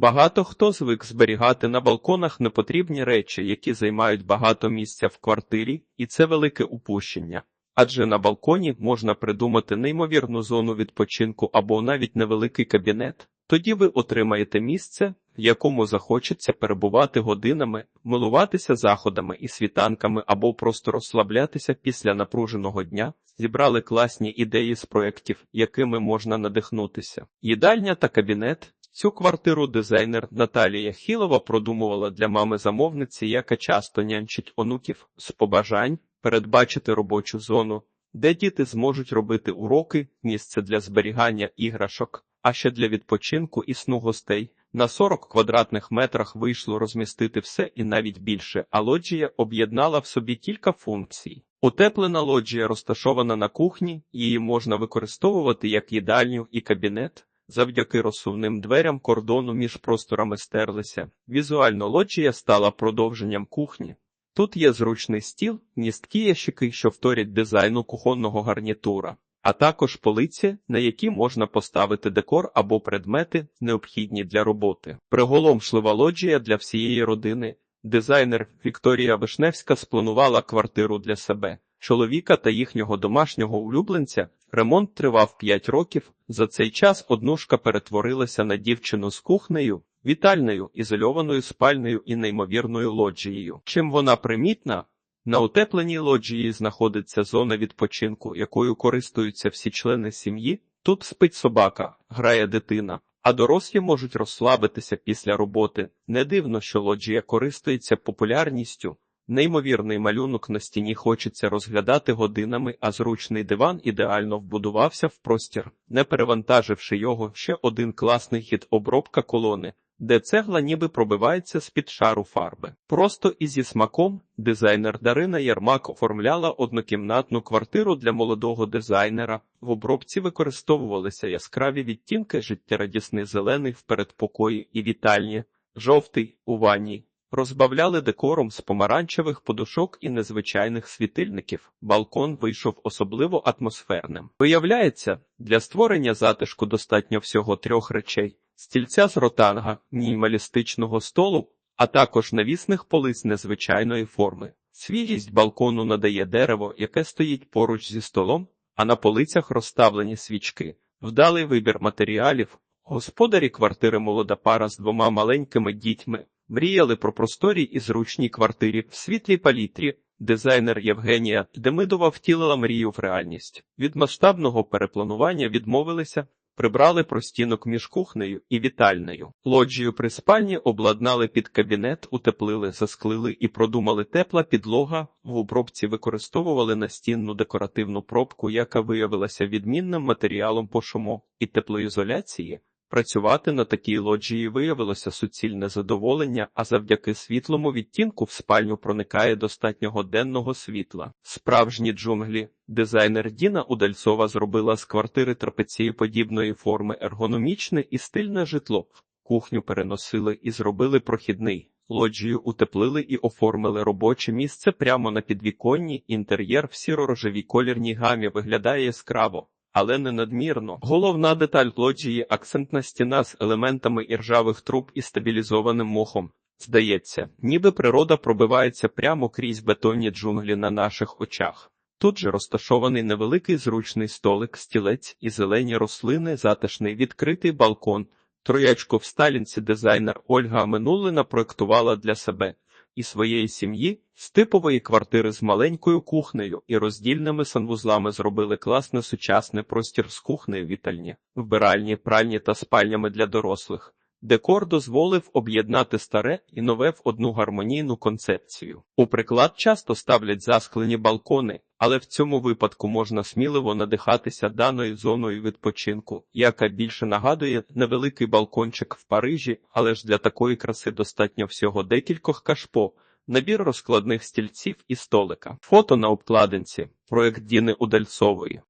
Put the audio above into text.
Багато хто звик зберігати на балконах непотрібні речі, які займають багато місця в квартирі, і це велике упущення. Адже на балконі можна придумати неймовірну зону відпочинку або навіть невеликий кабінет. Тоді ви отримаєте місце, в якому захочеться перебувати годинами, милуватися заходами і світанками або просто розслаблятися після напруженого дня. Зібрали класні ідеї з проєктів, якими можна надихнутися. Їдальня та кабінет. Цю квартиру дизайнер Наталія Хілова продумувала для мами замовниці, яка часто нянчить онуків з побажань передбачити робочу зону, де діти зможуть робити уроки, місце для зберігання іграшок, а ще для відпочинку і сну гостей. На 40 квадратних метрах вийшло розмістити все і навіть більше, а лоджія об'єднала в собі кілька функцій. Утеплена лоджія розташована на кухні, її можна використовувати як їдальню і кабінет. Завдяки розсувним дверям кордону між просторами стерлися. Візуально лоджія стала продовженням кухні. Тут є зручний стіл, ністкі ящики, що вторять дизайну кухонного гарнітура, а також полиці, на які можна поставити декор або предмети, необхідні для роботи. Приголомшлива лоджія для всієї родини. Дизайнер Вікторія Вишневська спланувала квартиру для себе, чоловіка та їхнього домашнього улюбленця. Ремонт тривав 5 років. За цей час однушка перетворилася на дівчину з кухнею, вітальною, ізольованою спальнею і неймовірною лоджією. Чим вона примітна? На утепленій лоджії знаходиться зона відпочинку, якою користуються всі члени сім'ї. Тут спить собака, грає дитина, а дорослі можуть розслабитися після роботи. Не дивно, що лоджія користується популярністю. Неймовірний малюнок на стіні хочеться розглядати годинами, а зручний диван ідеально вбудувався в простір, не перевантаживши його ще один класний хід обробка колони, де цегла ніби пробивається з-під шару фарби. Просто і зі смаком дизайнер Дарина Ярмак оформляла однокімнатну квартиру для молодого дизайнера. В обробці використовувалися яскраві відтінки життєрадісний зелений в передпокої і вітальні, жовтий у ванні. Розбавляли декором з помаранчевих подушок і незвичайних світильників. Балкон вийшов особливо атмосферним. Виявляється, для створення затишку достатньо всього трьох речей: стільця з ротанга, мінімалістичного столу, а також навісних полиць незвичайної форми. Свіжість балкону надає дерево, яке стоїть поруч зі столом, а на полицях розставлені свічки. Вдалий вибір матеріалів. Господарі квартири молода пара з двома маленькими дітьми. Мріяли про просторі і зручній квартирі в світлій палітрі. Дизайнер Євгенія Демидова втілила мрію в реальність. Від масштабного перепланування відмовилися, прибрали простінок між кухнею і вітальнею. Лоджію при спальні обладнали під кабінет, утеплили, засклили і продумали тепла підлога. В обробці використовували настінну декоративну пробку, яка виявилася відмінним матеріалом по шуму і теплоізоляції. Працювати на такій лоджії виявилося суцільне задоволення, а завдяки світлому відтінку в спальню проникає достатньо годенного світла. Справжні джунглі. Дизайнер Діна Удальцова зробила з квартири трапецієподібної форми ергономічне і стильне житло. Кухню переносили і зробили прохідний. Лоджію утеплили і оформили робоче місце прямо на підвіконні. Інтер'єр в сіро-рожевій колірній гамі виглядає яскраво але не надмірно. Головна деталь лоджії акцентна стіна з елементами іржавих труб і стабілізованим мохом. Здається, ніби природа пробивається прямо крізь бетонні джунглі на наших очах. Тут же розташований невеликий зручний столик, стілець і зелені рослини, затишний відкритий балкон. Троячку в сталінці дизайнер Ольга Минулина проектувала для себе і своєї сім'ї з типової квартири з маленькою кухнею і роздільними санвузлами зробили класне сучасний простір з кухнею вітальні, вбиральні, пральні та спальнями для дорослих. Декор дозволив об'єднати старе і нове в одну гармонійну концепцію. У приклад часто ставлять засклені балкони, але в цьому випадку можна сміливо надихатися даною зоною відпочинку, яка більше нагадує невеликий балкончик в Парижі, але ж для такої краси достатньо всього декількох кашпо. Набір розкладних стільців і столика. Фото на обкладинці. Проект Діни Удальцової.